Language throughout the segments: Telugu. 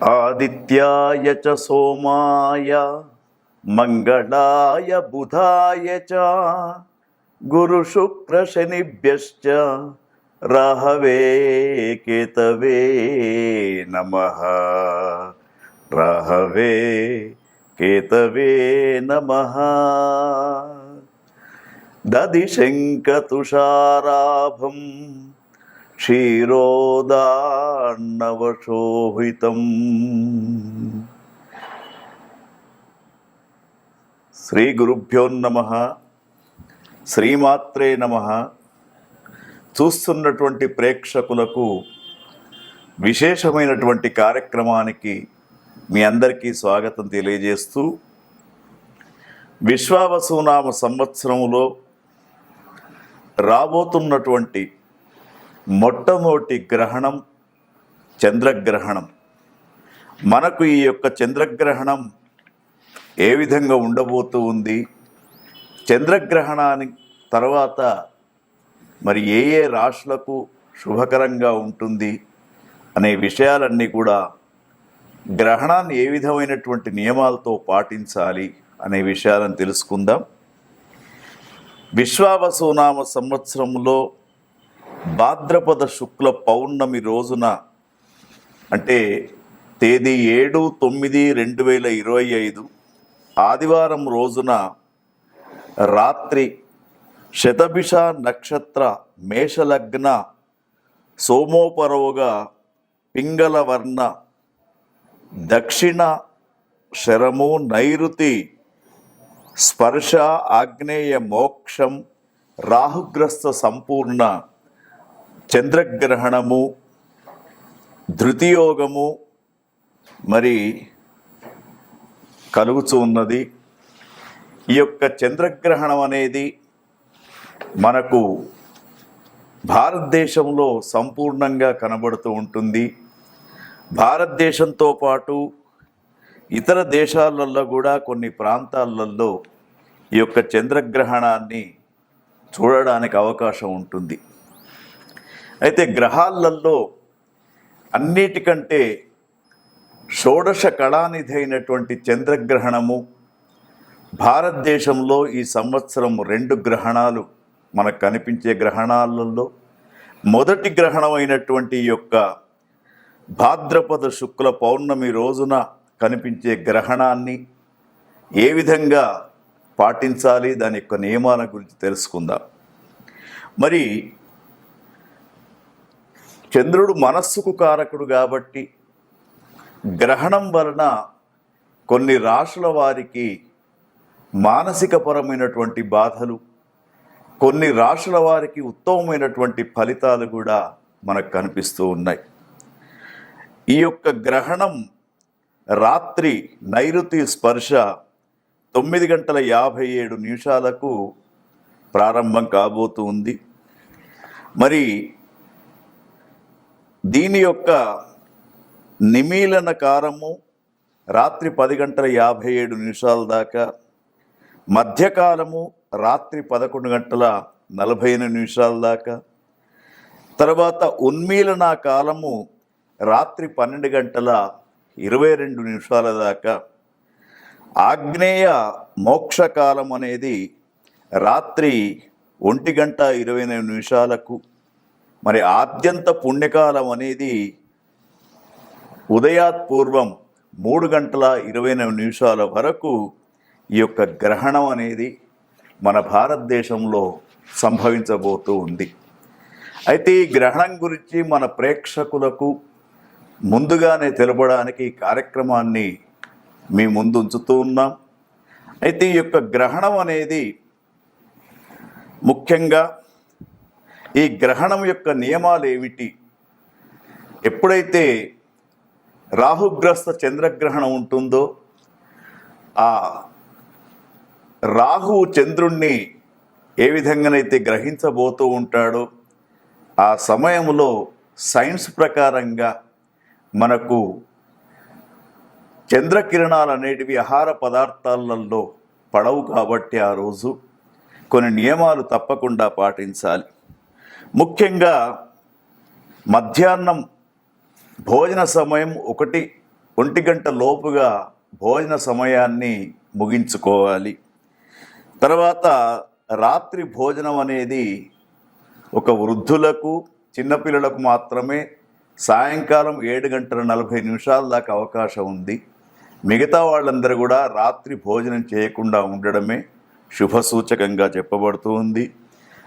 ఆదిత్యాయ చ సోమాయ మంగళాయ బుధాయ చ గురు శుక్ర శనిభ్యశ్చ రాహవే కేతవే నమ రాహవే కేతవే నమ దదిశంకతుషారాభం క్షీరోదాన్నవశోభితం శ్రీ గురుభ్యోన్నమ శ్రీమాత్రే నమ చూస్తున్నటువంటి ప్రేక్షకులకు విశేషమైనటువంటి కార్యక్రమానికి మీ అందరికీ స్వాగతం తెలియజేస్తూ విశ్వావసునామ సంవత్సరములో రాబోతున్నటువంటి మొట్టమొదటి గ్రహణం చంద్రగ్రహణం. మనకు ఈ యొక్క చంద్రగ్రహణం ఏ విధంగా ఉండబోతూ ఉంది? చంద్రగ్రహణానికి తర్వాత మరి ఏ ఏ రాశులకు శుభకరంగా ఉంటుంది అనే విషయాలన్నీ కూడా గ్రహణాన్ని ఏ విధమైనటువంటి నియమాలతో పాటించాలి అనే విషయాలను తెలుసుకుందాం. విశ్వావసునామ సంవత్సరంలో భాద్రపద శుక్ల పౌర్ణమి రోజున అంటే తేదీ ఏడు తొమ్మిది రెండు వేల ఇరవై ఐదు ఆదివారం రోజున రాత్రి శతభిష నక్షత్ర మేషలగ్న సోమోపరోగా పింగళవర్ణ దక్షిణ శరము నైరుతి స్పర్శ ఆగ్నేయ మోక్షం రాహుగ్రస్త సంపూర్ణ చంద్రగ్రహణము ధృతియోగము మరి కలుగుతూ ఉన్నది. ఈ యొక్క చంద్రగ్రహణం అనేది మనకు భారతదేశంలో సంపూర్ణంగా కనబడుతూ ఉంటుంది. భారతదేశంతో పాటు ఇతర దేశాలలో కూడా కొన్ని ప్రాంతాలలో ఈ యొక్క చంద్రగ్రహణాన్ని చూడడానికి అవకాశం ఉంటుంది. అయితే గ్రహాలలో అన్నిటికంటే షోడశ కళానిధి అయినటువంటి చంద్రగ్రహణము భారతదేశంలో ఈ సంవత్సరం రెండు గ్రహణాలు మనకు కనిపించే గ్రహణాలలో మొదటి గ్రహణం అయినటువంటి యొక్క భాద్రపద శుక్ల పౌర్ణమి రోజున కనిపించే గ్రహణాన్ని ఏ విధంగా పాటించాలి దాని యొక్క నియమాల గురించి తెలుసుకుందాం. మరి చంద్రుడు మనస్సుకు కారకుడు కాబట్టి గ్రహణం వలన కొన్ని రాశుల వారికి మానసికపరమైనటువంటి బాధలు కొన్ని రాశుల వారికి ఉత్తమమైనటువంటి ఫలితాలు కూడా మనకు కనిపిస్తూ ఉన్నాయి. ఈ యొక్క గ్రహణం రాత్రి నైరుతి స్పర్శ తొమ్మిది గంటల యాభై ఏడు నిమిషాలకు ప్రారంభం కాబోతూ ఉంది. మరి దీని యొక్క నిమీలన కారము రాత్రి పది గంటల యాభై ఏడు నిమిషాల దాకా మధ్యకాలము రాత్రి పదకొండు గంటల నలభై ఎనిమిది నిమిషాల దాకా తర్వాత ఉన్మీలన కాలము రాత్రి పన్నెండు గంటల ఇరవై రెండు నిమిషాల దాకా ఆగ్నేయ మోక్షకాలం అనేది రాత్రి ఒంటి గంట ఇరవై ఎనిమిది నిమిషాలకు మరి ఆద్యంత పుణ్యకాలం అనేది ఉదయాత్ పూర్వం మూడు గంటల ఇరవై ఎనిమిది నిమిషాల వరకు ఈ యొక్క గ్రహణం అనేది మన భారతదేశంలో సంభవించబోతూ ఉంది. అయితే ఈ గ్రహణం గురించి మన ప్రేక్షకులకు ముందుగానే తెలపడానికి ఈ కార్యక్రమాన్ని మీ ముందు ఉంచుతూ ఉన్నాం. అయితే ఈ యొక్క గ్రహణం అనేది ముఖ్యంగా ఈ గ్రహణం యొక్క నియమాలు ఏమిటి ఎప్పుడైతే రాహుగ్రస్త చంద్రగ్రహణం ఉంటుందో ఆ రాహువు చంద్రుణ్ణి ఏ విధంగానైతే గ్రహించబోతూ ఉంటాడో ఆ సమయంలో సైన్స్ ప్రకారంగా మనకు చంద్రకిరణాలు అనేటివి ఆహార పదార్థాలలో పడవు కాబట్టి ఆ రోజు కొన్ని నియమాలు తప్పకుండా పాటించాలి. ముఖ్యంగా మధ్యాహ్నం భోజన సమయం ఒకటి ఒంటి గంట లోపుగా భోజన సమయాన్ని ముగించుకోవాలి. తర్వాత రాత్రి భోజనం అనేది ఒక వృద్ధులకు చిన్నపిల్లలకు మాత్రమే సాయంకాలం ఏడు గంటల నలభై నిమిషాల దాకా అవకాశం ఉంది. మిగతా వాళ్ళందరూ కూడా రాత్రి భోజనం చేయకుండా ఉండడమే శుభసూచకంగా చెప్పబడుతూ ఉంది.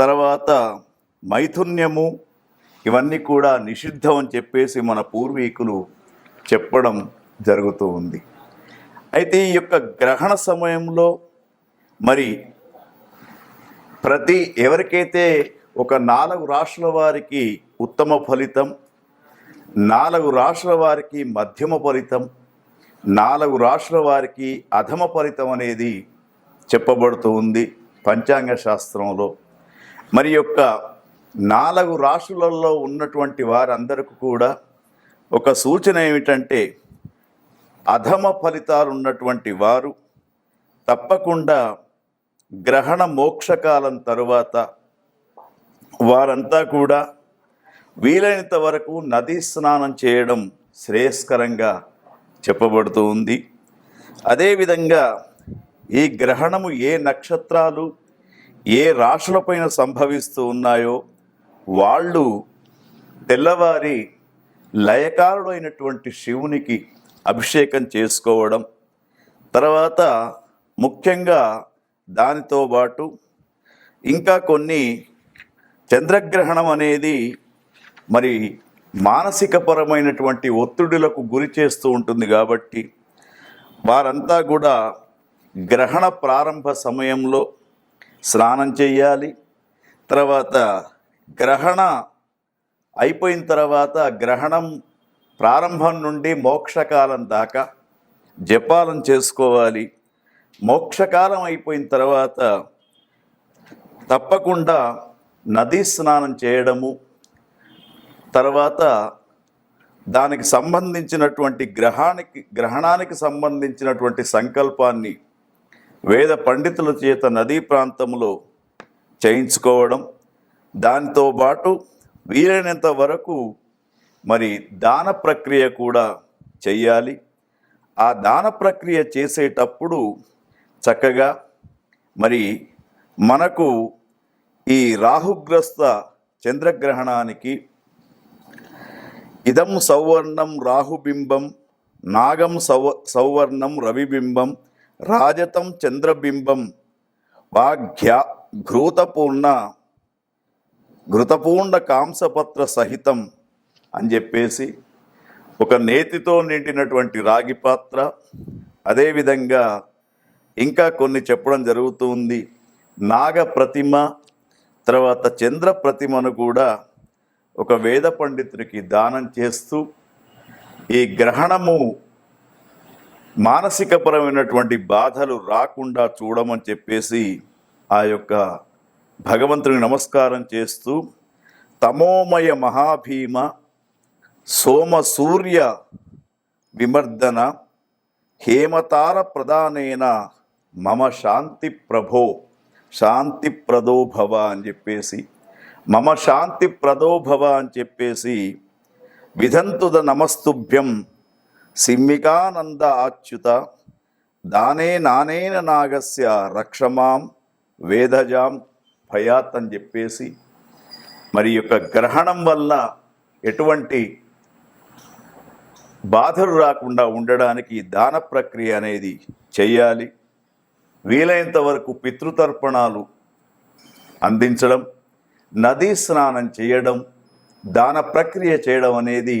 తర్వాత మైథున్యము ఇవన్నీ కూడా నిషిద్ధం అని చెప్పేసి మన పూర్వీకులు చెప్పడం జరుగుతూ ఉంది. అయితే ఈ యొక్క గ్రహణ సమయంలో మరి ప్రతి ఎవరికైతే ఒక నాలుగు రాష్ట్రాల వారికి ఉత్తమ ఫలితం నాలుగు రాష్ట్రాల వారికి మధ్యమ ఫలితం నాలుగు రాష్ట్రాల వారికి అధమ ఫలితం అనేది చెప్పబడుతూ ఉంది పంచాంగ శాస్త్రంలో. మరి యొక్క నాలుగు రాష్ట్రాలలో ఉన్నటువంటి వారందరికీ కూడా ఒక సూచన ఏమిటంటే అధమ ఫలితాలు ఉన్నటువంటి వారు తప్పకుండా గ్రహణ మోక్షకాలం తరువాత వారంతా కూడా వీలైనంత వరకు నదీ స్నానం చేయడం శ్రేయస్కరంగా చెప్పబడుతూ ఉంది. అదేవిధంగా ఈ గ్రహణము ఏ నక్షత్రాలు ఏ రాశులపైన సంభవిస్తూ ఉన్నాయో వాళ్ళు తెల్లవారి లయకారుడైనటువంటి శివునికి అభిషేకం చేసుకోవడం తర్వాత ముఖ్యంగా దానితో పాటు ఇంకా కొన్ని చంద్రగ్రహణం అనేది మరి మానసికపరమైనటువంటి ఒత్తిడులకు గురి చేస్తూ ఉంటుంది కాబట్టి వారంతా కూడా గ్రహణ ప్రారంభ సమయంలో స్నానం చేయాలి. తర్వాత గ్రహణ అయిపోయిన తర్వాత గ్రహణం ప్రారంభం నుండి మోక్షకాలం దాకా జపాలం చేసుకోవాలి. మోక్షకాలం అయిపోయిన తర్వాత తప్పకుండా నదీ స్నానం చేయడము. తర్వాత దానికి సంబంధించినటువంటి గ్రహానికి గ్రహణానికి సంబంధించినటువంటి సంకల్పాన్ని వేద పండితుల చేత నదీ ప్రాంతంలో చేయించుకోవడం దానితో పాటు వీలైనంత వరకు మరి దాన ప్రక్రియ కూడా చేయాలి ఆ దాన ప్రక్రియ చేసేటప్పుడు చక్కగా మరి మనకు ఈ రాహుగ్రస్త చంద్రగ్రహణానికి ఇదం సౌవర్ణం రాహుబింబం నాగం సౌ సౌవర్ణం రవిబింబం రాజతం చంద్రబింబం వాఘ్య ఘృతపూర్ణ ఘృతపూర్ణ కాంసపత్ర సహితం అని చెప్పేసి ఒక నేతితో నిండినటువంటి రాగి పాత్ర అదేవిధంగా ఇంకా కొన్ని చెప్పడం జరుగుతుంది నాగ ప్రతిమ తర్వాత చంద్ర ప్రతిమను కూడా ఒక వేద పండితుడికి దానం చేస్తూ ఈ గ్రహణము మానసికపరమైనటువంటి బాధలు రాకుండా చూడమని చెప్పేసి ఆ యొక్క భగవంతుని నమస్కారం చేస్తూ తమోమయ మహాభీమ సోమ సూర్య విమర్దన హేమతార ప్రధానేన మమ శాంతి ప్రభో శాంతి ప్రదోభవ అని చెప్పేసి మమ శాంతి ప్రదోభవ అని చెప్పేసి విధంతుద నమస్తుభ్యం సిమ్మికానంద ఆచ్యుత దానే నానేన నాగస్య రక్షమాం వేదజాం భయాత్ అని చెప్పేసి మరి యొక్క గ్రహణం వల్ల ఎటువంటి బాధలు రాకుండా ఉండడానికి దాన ప్రక్రియ అనేది చేయాలి. వీలైనంత వరకు పితృతర్పణాలు అందించడం నదీ స్నానం చేయడం దాన ప్రక్రియ చేయడం అనేది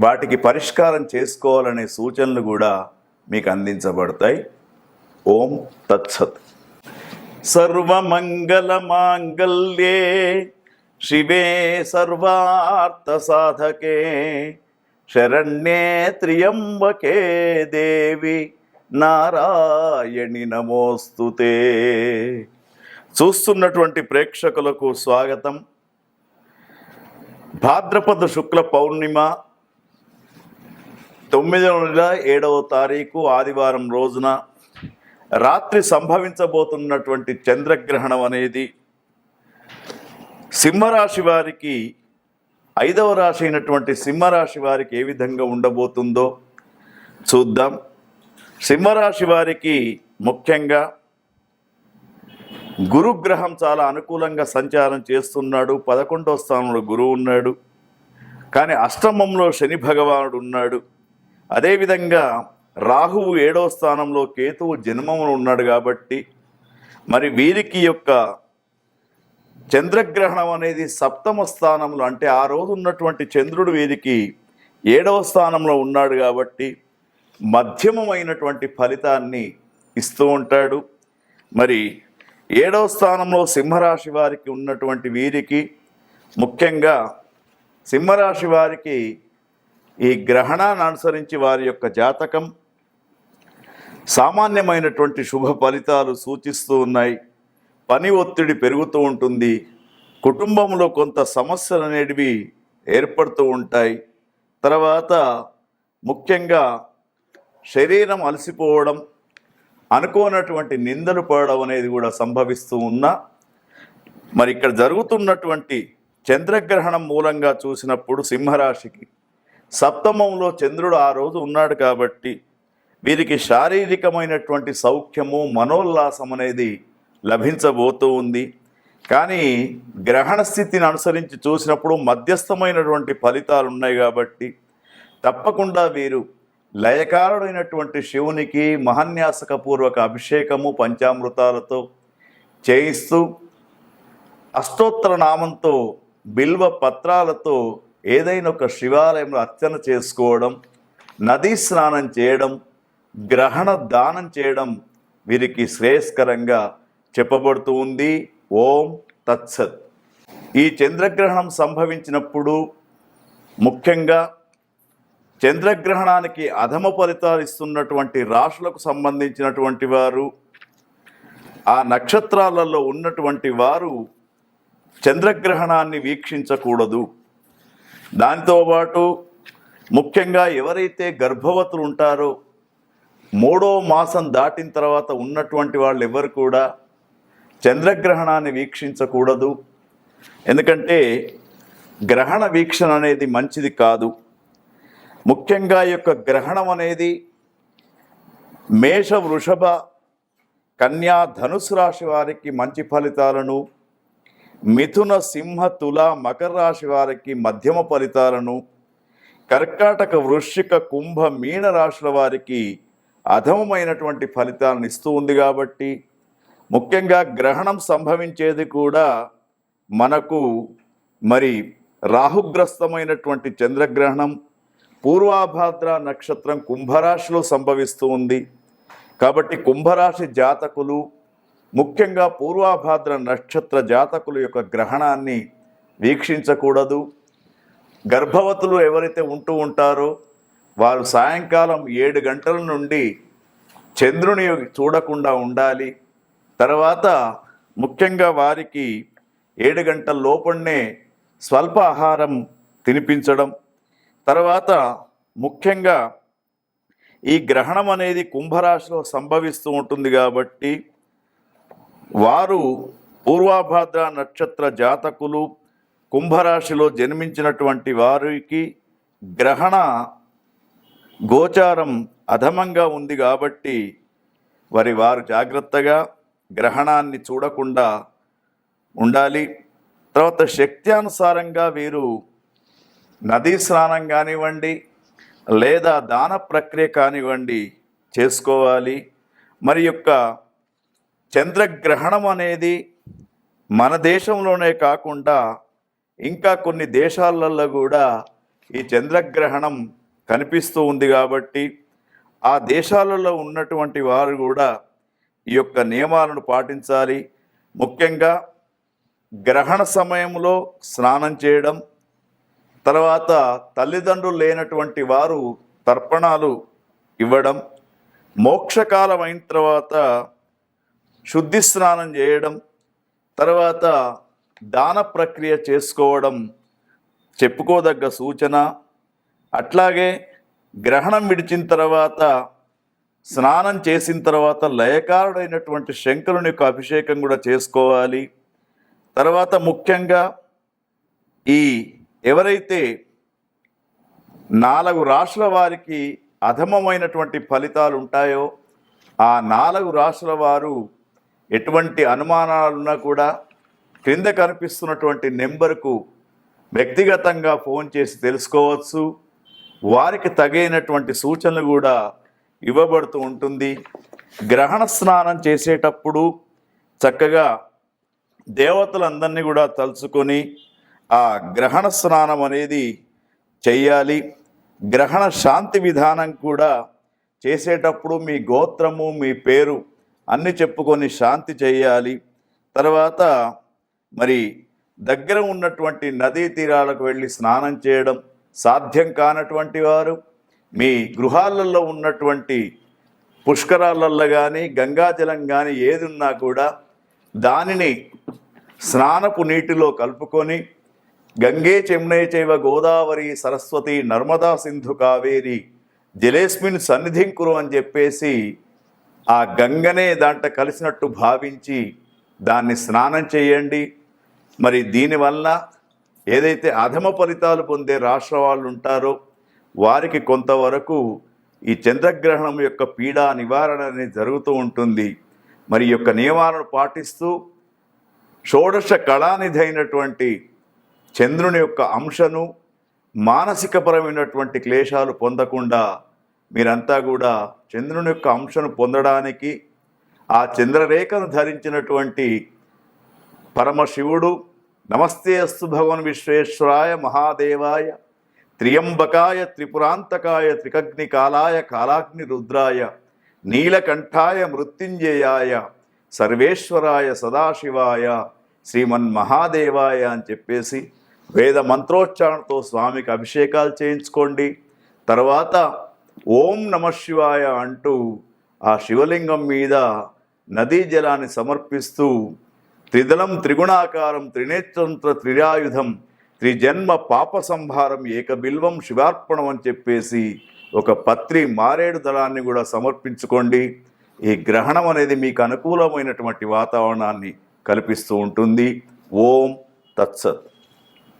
వాటికి పరిష్కారం చేసుకోవాలనే సూచనలు కూడా మీకు అందించబడతాయి. ఓం తత్సత్. సర్వమంగళమాంగళ్యే శివే సర్వార్థ సాధకే శరణ్యే త్రియంబకే దేవి నారాయణి నమోస్తుతే చూస్తున్నటువంటి ప్రేక్షకులకు స్వాగతం. భాద్రపద శుక్ల పౌర్ణిమ తొమ్మిదవ నెల ఏడవ తారీఖు ఆదివారం రోజున రాత్రి సంభవించబోతున్నటువంటి చంద్రగ్రహణం అనేది సింహరాశి వారికి ఐదవ రాశి అయినటువంటి సింహరాశి వారికి ఏ విధంగా ఉండబోతుందో చూద్దాం. సింహరాశి వారికి ముఖ్యంగా గురుగ్రహం చాలా అనుకూలంగా సంచారం చేస్తున్నాడు. పదకొండవ స్థానంలో గురువు ఉన్నాడు. కానీ అష్టమంలో శని భగవానుడు ఉన్నాడు. అదేవిధంగా రాహువు ఏడవ స్థానంలో కేతువు జన్మములు ఉన్నాడు కాబట్టి మరి వీరికి యొక్క చంద్రగ్రహణం అనేది సప్తమ స్థానంలో అంటే ఆ రోజు ఉన్నటువంటి చంద్రుడు వీరికి ఏడవ స్థానంలో ఉన్నాడు కాబట్టి మధ్యమమైనటువంటి ఫలితాన్ని ఇస్తూ ఉంటాడు. మరి ఏడవ స్థానంలో సింహరాశి వారికి ఉన్నటువంటి వీరికి ముఖ్యంగా సింహరాశి వారికి ఈ గ్రహణాన్ని అనుసరించి వారి యొక్క జాతకం సామాన్యమైనటువంటి శుభ ఫలితాలు సూచిస్తూ ఉన్నాయి. పని ఒత్తిడి పెరుగుతూ ఉంటుంది. కుటుంబంలో కొంత సమస్యలు అనేటివి ఏర్పడుతూ ఉంటాయి. తర్వాత ముఖ్యంగా శరీరం అలసిపోవడం అనుకోనటువంటి నిందలు పడడం అనేది కూడా సంభవిస్తూ ఉన్నా మరి ఇక్కడ జరుగుతున్నటువంటి చంద్రగ్రహణం మూలంగా చూసినప్పుడు సింహరాశికి సప్తమంలో చంద్రుడు ఆ రోజు ఉన్నాడు కాబట్టి వీరికి శారీరకమైనటువంటి సౌఖ్యము మనోల్లాసం అనేది లభించబోతూ ఉంది. కానీ గ్రహణ స్థితిని అనుసరించి చూసినప్పుడు మధ్యస్థమైనటువంటి ఫలితాలు ఉన్నాయి కాబట్టి తప్పకుండా వీరు లయకారుడైనటువంటి శివునికి మహాన్యాసకపూర్వక అభిషేకము పంచామృతాలతో చేయిస్తూ అష్టోత్తర నామంతో బిల్వ పత్రాలతో ఏదైనా ఒక శివాలయంలో అర్చన చేసుకోవడం నదీ స్నానం చేయడం గ్రహణ దానం చేయడం వీరికి శ్రేయస్కరంగా చెప్పబడుతూ ఉంది. ఓం తత్సత్. ఈ చంద్రగ్రహణం సంభవించినప్పుడు ముఖ్యంగా చంద్రగ్రహణానికి అధమ ఫలితాలు ఇస్తున్నటువంటి రాశులకు సంబంధించినటువంటి వారు ఆ నక్షత్రాలలో ఉన్నటువంటి వారు చంద్రగ్రహణాన్ని వీక్షించకూడదు. దాంతోపాటు ముఖ్యంగా ఎవరైతే గర్భవతులు ఉంటారో మూడో మాసం దాటిన తర్వాత ఉన్నటువంటి వాళ్ళు ఎవరు కూడా చంద్రగ్రహణాన్ని వీక్షించకూడదు. ఎందుకంటే గ్రహణ వీక్షణ అనేది మంచిది కాదు. ముఖ్యంగా ఈ యొక్క గ్రహణం అనేది మేష వృషభ కన్యా ధనుసు రాశి వారికి మంచి ఫలితాలను మిథున సింహ తుల మకర రాశి వారికి మధ్యమ ఫలితాలను కర్కాటక వృశ్చిక కుంభ మీన రాశుల వారికి అధమమైనటువంటి ఫలితాలను ఇస్తూ ఉంది కాబట్టి ముఖ్యంగా గ్రహణం సంభవించేది కూడా మనకు మరి రాహుగ్రస్తమైనటువంటి చంద్రగ్రహణం పూర్వాభాద్ర నక్షత్రం కుంభరాశిలో సంభవిస్తూ ఉంది. కాబట్టి కుంభరాశి జాతకులు ముఖ్యంగా పూర్వాభాద్ర నక్షత్ర జాతకుల యొక్క గ్రహణాన్ని వీక్షించకూడదు. గర్భవతులు ఎవరైతే ఉంటూ ఉంటారో వారు సాయంకాలం ఏడు గంటల నుండి చంద్రుని చూడకుండా ఉండాలి. తర్వాత ముఖ్యంగా వారికి ఏడు గంటల లోపలనే స్వల్ప ఆహారం తినిపించడం. తర్వాత ముఖ్యంగా ఈ గ్రహణం అనేది కుంభరాశిలో సంభవిస్తూ ఉంటుంది కాబట్టి వారు పూర్వాభాద్ర నక్షత్ర జాతకులు కుంభరాశిలో జన్మించినటువంటి వారికి గ్రహణ గోచారం అధమంగా ఉంది కాబట్టి వారి వారు జాగ్రత్తగా గ్రహణాన్ని చూడకుండా ఉండాలి. తర్వాత శక్తి అనుసారంగా వీరు నదీ స్నానం కానివ్వండి లేదా దాన ప్రక్రియ కానివ్వండి చేసుకోవాలి. మరి యొక్క చంద్రగ్రహణం అనేది మన దేశంలోనే కాకుండా ఇంకా కొన్ని దేశాలలో కూడా ఈ చంద్రగ్రహణం కనిపిస్తూ ఉంది కాబట్టి ఆ దేశాలలో ఉన్నటువంటి వారు కూడా ఈ యొక్క నియమాలను పాటించాలి. ముఖ్యంగా గ్రహణ సమయంలో స్నానం చేయడం తర్వాత తల్లిదండ్రులు లేనటువంటి వారు తర్పణాలు ఇవ్వడం మోక్షకాలం అయిన తర్వాత శుద్ధి స్నానం చేయడం తర్వాత దాన ప్రక్రియ చేసుకోవడం చెప్పుకోదగ్గ సూచన. అట్లాగే గ్రహణం విడిచిన తర్వాత స్నానం చేసిన తర్వాత లయకారుడైనటువంటి శంకరుని యొక్క అభిషేకం కూడా చేసుకోవాలి. తర్వాత ముఖ్యంగా ఈ ఎవరైతే నాలుగు రాష్ట్రాల వారికి అధమమైనటువంటి ఫలితాలు ఉంటాయో ఆ నాలుగు రాష్ట్రాల వారు ఎటువంటి అనుమానాలున్నా కూడా క్రింద కనిపిస్తున్నటువంటి నెంబర్కు వ్యక్తిగతంగా ఫోన్ చేసి తెలుసుకోవచ్చు. వారికి తగినటువంటి సూచనలు కూడా ఇవ్వబడుతూ ఉంటుంది. గ్రహణ స్నానం చేసేటప్పుడు చక్కగా దేవతలందరినీ కూడా తలుచుకొని ఆ గ్రహణ స్నానం అనేది చెయ్యాలి. గ్రహణ శాంతి విధానం కూడా చేసేటప్పుడు మీ గోత్రము మీ పేరు అన్ని చెప్పుకొని శాంతి చేయాలి. తర్వాత మరి దగ్గర ఉన్నటువంటి నదీ తీరాలకు వెళ్ళి స్నానం చేయడం సాధ్యం కానటువంటి వారు మీ గృహాలలో ఉన్నటువంటి పుష్కరాలలో కానీ గంగాజలం కానీ ఏది ఉన్నా కూడా దానిని స్నానపు నీటిలో కలుపుకొని గంగే చెమ్నే చైవ గోదావరి సరస్వతి నర్మదా సింధు కావేరి జలేస్మిన్ సన్నిధిం కురు అని చెప్పేసి ఆ గంగనే దాంట్లో కలిసినట్టు భావించి దాన్ని స్నానం చేయండి. మరి దీనివల్ల ఏదైతే అధమ ఫలితాలు పొందే రాష్ట్ర వాళ్ళు ఉంటారో వారికి కొంతవరకు ఈ చంద్రగ్రహణం యొక్క పీడా నివారణ అనేది జరుగుతూ ఉంటుంది. మరి ఈ యొక్క నియమాలను పాటిస్తూ షోడశ కళానిధి అయినటువంటి చంద్రుని యొక్క అంశను మానసికపరమైనటువంటి క్లేశాలు పొందకుండా మీరంతా కూడా చంద్రుని యొక్క అంశను పొందడానికి ఆ చంద్రరేఖను ధరించినటువంటి పరమశివుడు నమస్తే అస్తు భగవన్ విశ్వేశ్వరాయ మహాదేవాయ త్రియంబకాయ త్రిపురాంతకాయ త్రికగ్ని కాలాయ కాలాగ్ని రుద్రాయ నీలకంఠాయ మృత్యుంజయాయ సర్వేశ్వరాయ సదాశివాయ శ్రీమన్ మహాదేవాయ అని చెప్పేసి వేద మంత్రోచ్చారణతో స్వామికి అభిషేకాలు చేయించుకోండి. తర్వాత ఓం నమ శివాయ అంటూ ఆ శివలింగం మీద నదీ జలాన్ని సమర్పిస్తూ త్రిదళం త్రిగుణాకారం త్రినేత్రంత్ర త్రిరాయుధం త్రిజన్మ పాప సంహారం ఏకబిల్వం శివార్పణం అని చెప్పేసి ఒక పత్రి మారేడు దళాన్ని కూడా సమర్పించుకోండి. ఈ గ్రహణం అనేది మీకు అనుకూలమైనటువంటి వాతావరణాన్ని కల్పిస్తూ ఉంటుంది. ఓం తత్సత్.